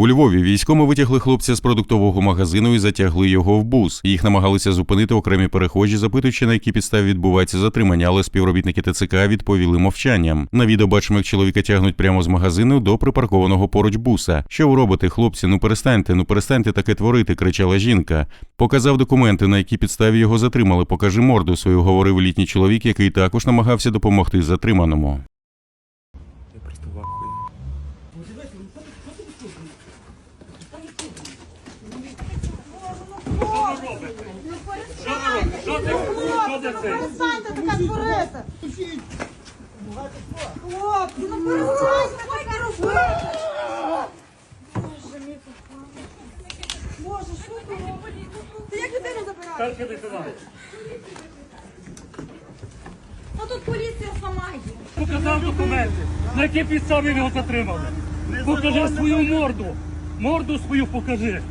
У Львові військоми витягли хлопця з продуктового магазину і затягли його в бус. Їх намагалися зупинити окремі перехожі, запитуючи, на якій підставі відбувається затримання, але співробітники ТЦК відповіли мовчанням. На відео бачимо, як чоловіка тягнуть прямо з магазину до припаркованого поруч буса. Що ви робите, хлопці? Ну перестаньте, ну перестаньте таке творити, кричала жінка. Показав документи, на якій підставі його затримали. Покажи морду свою, говорив літній чоловік, який також намагався допомогти затриманому. Ну що ти робиш? Як людину забираєш? Старший. Ну тут поліція сама є. Показав документи. На якій підставі його затримали? Покажи свою морду. Морду свою покажи.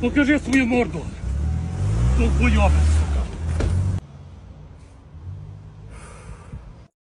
Покажи свою морду. Тут хуйове.